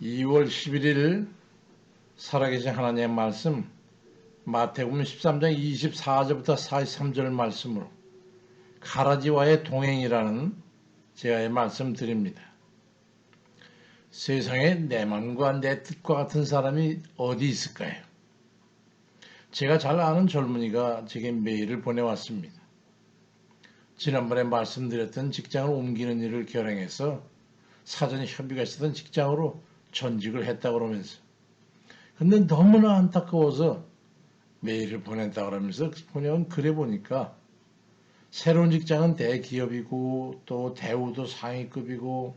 2월 11일 살아계신 하나님의 말씀 마태복음 13장 24절부터 43절 말씀으로 가라지와의 동행이라는 제가의 말씀 드립니다. 세상에 내 마음과 내 뜻과 같은 사람이 어디 있을까요? 제가 잘 아는 젊은이가 제게 메일을 보내왔습니다. 지난번에 말씀드렸던 직장을 옮기는 일을 결행해서 사전 협의가 있었던 직장으로 전직을 했다 그러면서 근데 너무나 안타까워서 메일을 보냈다 그러면서 그냥 그래 보니까 새로운 직장은 대기업이고 또 대우도 상위급이고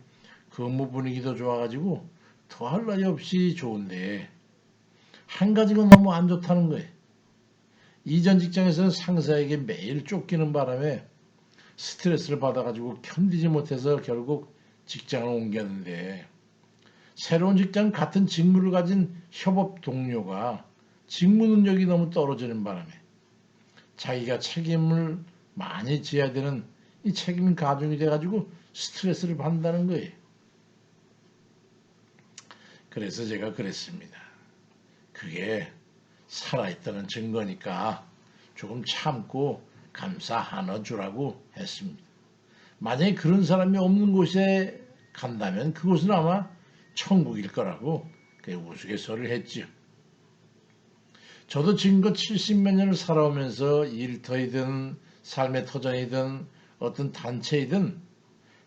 근무 분위기도 좋아가지고 더할 나위 없이 좋은데 한 가지가 너무 안 좋다는 거예요. 이전 직장에서 상사에게 매일 쫓기는 바람에 스트레스를 받아가지고 견디지 못해서 결국 직장을 옮겼는데 새로운 직장 같은 직무를 가진 협업 동료가 직무 능력이 너무 떨어지는 바람에 자기가 책임을 많이 져야 되는 이 책임 가중이 돼가지고 스트레스를 받는다는 거예요. 그래서 제가 그랬습니다. 그게 살아있다는 증거니까 조금 참고 감사 안아주라고 했습니다. 만약에 그런 사람이 없는 곳에 간다면 그곳은 아마 천국일 거라고 우스갯소리를 했지요. 저도 지금껏 70몇 년을 살아오면서 일터이든 삶의 터전이든 어떤 단체이든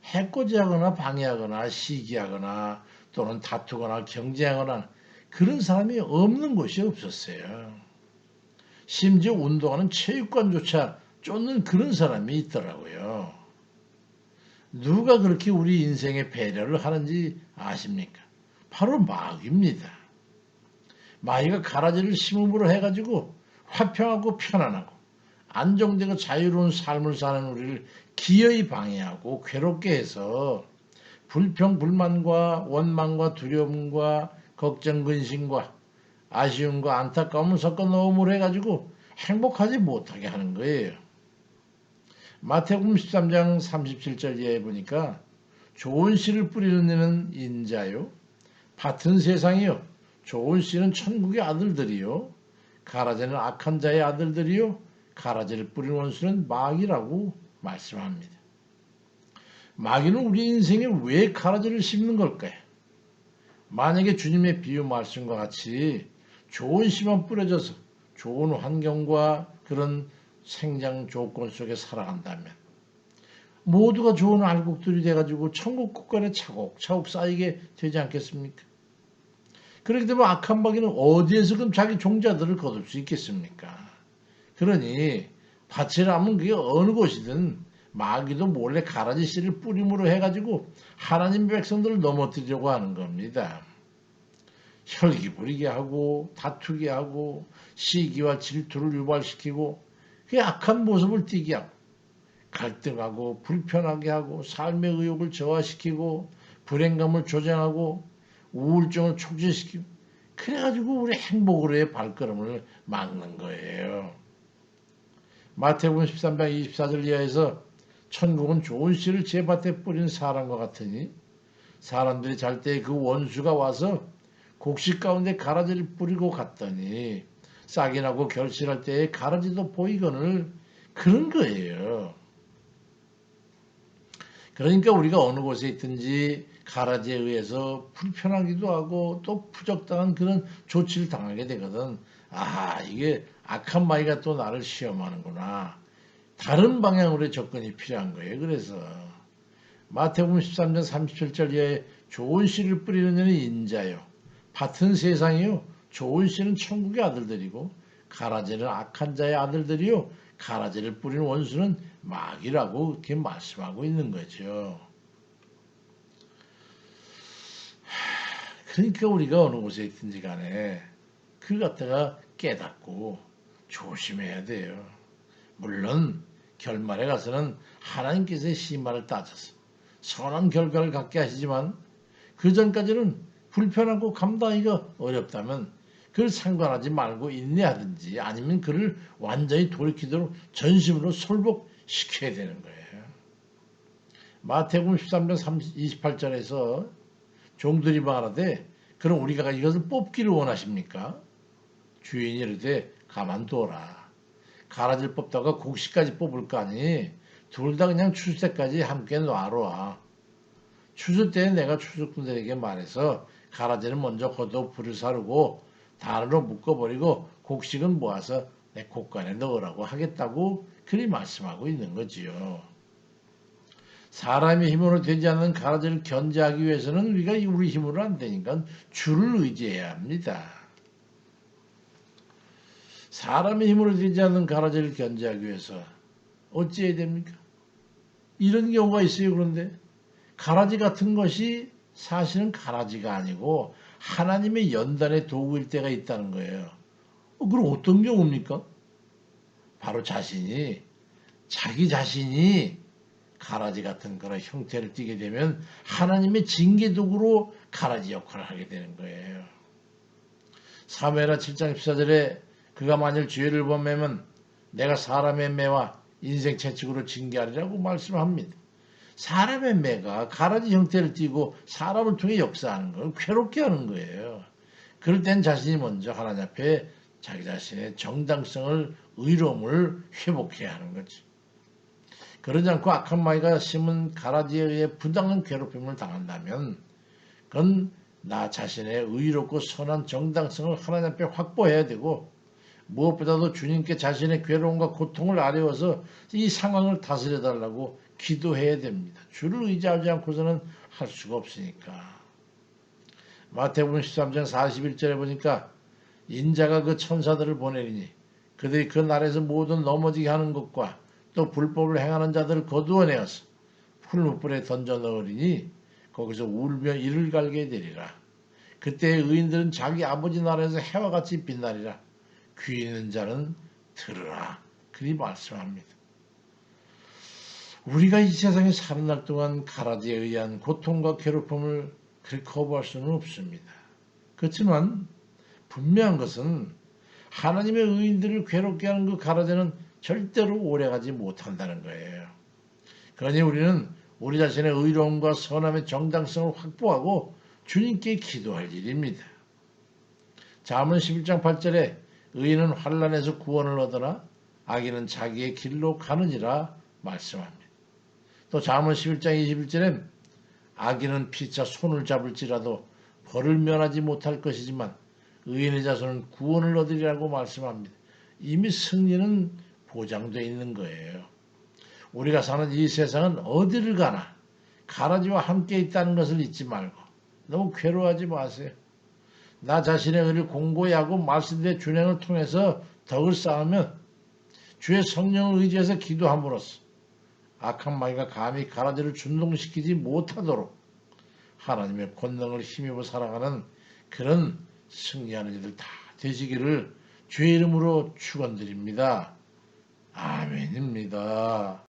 해코지하거나 방해하거나 시기하거나 또는 다투거나 경쟁하거나 그런 사람이 없는 곳이 없었어요. 심지어 운동하는 체육관조차 쫓는 그런 사람이 있더라고요. 누가 그렇게 우리 인생에 배려를 하는지 아십니까? 바로 마귀입니다. 마귀가 가라지를 심음으로 해가지고 화평하고 편안하고 안정되고 자유로운 삶을 사는 우리를 기어이 방해하고 괴롭게 해서 불평, 불만과 원망과 두려움과 걱정, 근심과 아쉬움과 안타까움을 섞어 넣음으로 해가지고 행복하지 못하게 하는 거예요. 마태복음 13장 37절 이하에 보니까 좋은 씨를 뿌리는 이는 인자요 같은 세상이요 좋은 씨는 천국의 아들들이요 가라지는 악한 자의 아들들이요 가라지를 뿌리는 원수는 마귀라고 말씀합니다. 마귀는 우리 인생에 왜 가라지를 심는 걸까요? 만약에 주님의 비유 말씀과 같이 좋은 씨만 뿌려져서 좋은 환경과 그런 생장 조건 속에 살아간다면 모두가 좋은 알곡들이 돼가지고 천국 국간에 차곡차곡 쌓이게 되지 않겠습니까? 그렇게 되면 악한 마귀는 어디에서 그럼 자기 종자들을 거둘 수 있겠습니까? 그러니 밭이라면 그게 어느 곳이든 마귀도 몰래 가라지 씨를 뿌림으로 해가지고 하나님 백성들을 넘어뜨리려고 하는 겁니다. 혈기 부리게 하고 다투게 하고 시기와 질투를 유발시키고 그 악한 모습을 띠게 하고 갈등하고 불편하게 하고 삶의 의욕을 저하시키고 불행감을 조장하고 우울증을 촉진시키고 그래가지고 우리 행복으로의 발걸음을 막는 거예요. 마태복음 13장 24절 이하에서 천국은 좋은 씨를 제 밭에 뿌린 사람과 같으니 사람들이 잘 때 그 원수가 와서 곡식 가운데 가라지를 뿌리고 갔더니 싹이 나고 결실할 때에 가라지도 보이거늘 그런 거예요. 그러니까 우리가 어느 곳에 있든지 가라지에 의해서 불편하기도 하고 또 부적당한 그런 조치를 당하게 되거든. 아, 이게 악한 마이가 또 나를 시험하는구나. 다른 방향으로 접근이 필요한 거예요. 그래서 마태복음 13장 37절 이하에 좋은 씨를 뿌리는 이는 인자요. 밭은 세상이요. 좋은 씨는 천국의 아들들이고 가라지는 악한 자의 아들들이요. 가라지를 뿌리는 원수는 마귀라고 이렇게 말씀하고 있는 거죠. 그러니까 우리가 어느 곳에 있든지 간에 그 갖다가 깨닫고 조심해야 돼요. 물론 결말에 가서는 하나님께서의 시마를 따져서 선한 결과를 갖게 하시지만 그 전까지는 불편하고 감당하기가 어렵다면 그걸 상관하지 말고 인내하든지 아니면 그를 완전히 돌이키도록 전심으로 설복시켜야 되는 거예요. 마태복음 13장 28절에서 종들이 말하되 그럼 우리가 이것을 뽑기를 원하십니까? 주인이 이르되 가만둬라. 가라지를 뽑다가 곡식까지 뽑을 거 아니 둘 다 그냥 추수 때까지 함께 놔라. 추수 때 내가 추수꾼들에게 말해서 가라지는 먼저 걷어 불을 사르고 단으로 묶어버리고 곡식은 모아서 내 곡간에 넣으라고 하겠다고 그리 말씀하고 있는 거지요. 사람의 힘으로 되지 않는 가라지를 견제하기 위해서는 우리가 우리 힘으로 안 되니까 주를 의지해야 합니다. 사람의 힘으로 되지 않는 가라지를 견제하기 위해서 어찌해야 됩니까? 이런 경우가 있어요. 그런데 가라지 같은 것이 사실은 가라지가 아니고 하나님의 연단의 도구일 때가 있다는 거예요. 어, 그럼 어떤 경우입니까? 바로 자신이 자기 자신이 가라지 같은 그런 형태를 띠게 되면 하나님의 징계 도구로 가라지 역할을 하게 되는 거예요. 사무엘하 7장 14절에 그가 만일 죄를 범하면 내가 사람의 매와 인생 채찍으로 징계하리라고 말씀합니다. 사람의 매가 가라지 형태를 띠고 사람을 통해 역사하는 건 괴롭게 하는 거예요. 그럴 땐 자신이 먼저 하나님 앞에 자기 자신의 정당성을 의로움을 회복해야 하는 거지. 그러지 않고 악한 마이가 심은 가라지에 의해 부당한 괴롭힘을 당한다면 그건 나 자신의 의롭고 선한 정당성을 하나님 앞에 확보해야 되고 무엇보다도 주님께 자신의 괴로움과 고통을 아뢰어서 이 상황을 다스려 달라고 기도해야 됩니다. 주를 의지하지 않고서는 할 수가 없으니까. 마태복음 13장 41절에 보니까 인자가 그 천사들을 보내리니 그들이 그 날에서 모든 넘어지게 하는 것과 또 불법을 행하는 자들을 거두어내어서 풀무불에 던져 넣으리니 거기서 울며 이를 갈게 되리라. 그때 의인들은 자기 아버지 나라에서 해와 같이 빛나리라. 귀 있는 자는 들으라. 그리 말씀합니다. 우리가 이 세상에 사는 날 동안 가라지에 의한 고통과 괴롭힘을 그렇게 거부할 수는 없습니다. 그렇지만 분명한 것은 하나님의 의인들을 괴롭게 하는 그 가라지는 절대로 오래가지 못한다는 거예요. 그러니 우리는 우리 자신의 의로움과 선함의 정당성을 확보하고 주님께 기도할 일입니다. 잠언 11장 8절에 의인은 환란에서 구원을 얻으나 악인은 자기의 길로 가느니라 말씀합니다. 또 잠언 11장 21절에 악인은 피차 손을 잡을지라도 벌을 면하지 못할 것이지만 의인의 자손은 구원을 얻으리라고 말씀합니다. 이미 승리는 보장되어 있는 거예요. 우리가 사는 이 세상은 어디를 가나 가라지와 함께 있다는 것을 잊지 말고 너무 괴로워하지 마세요. 나 자신의 의를 공고히 하고 말씀대로 준행을 통해서 덕을 쌓으면 주의 성령을 의지해서 기도함으로써 악한 마귀가 감히 가라지를 준동시키지 못하도록 하나님의 권능을 힘입어 살아가는 그런 승리하는 이들 다 되시기를 주의 이름으로 축원드립니다. 아멘입니다.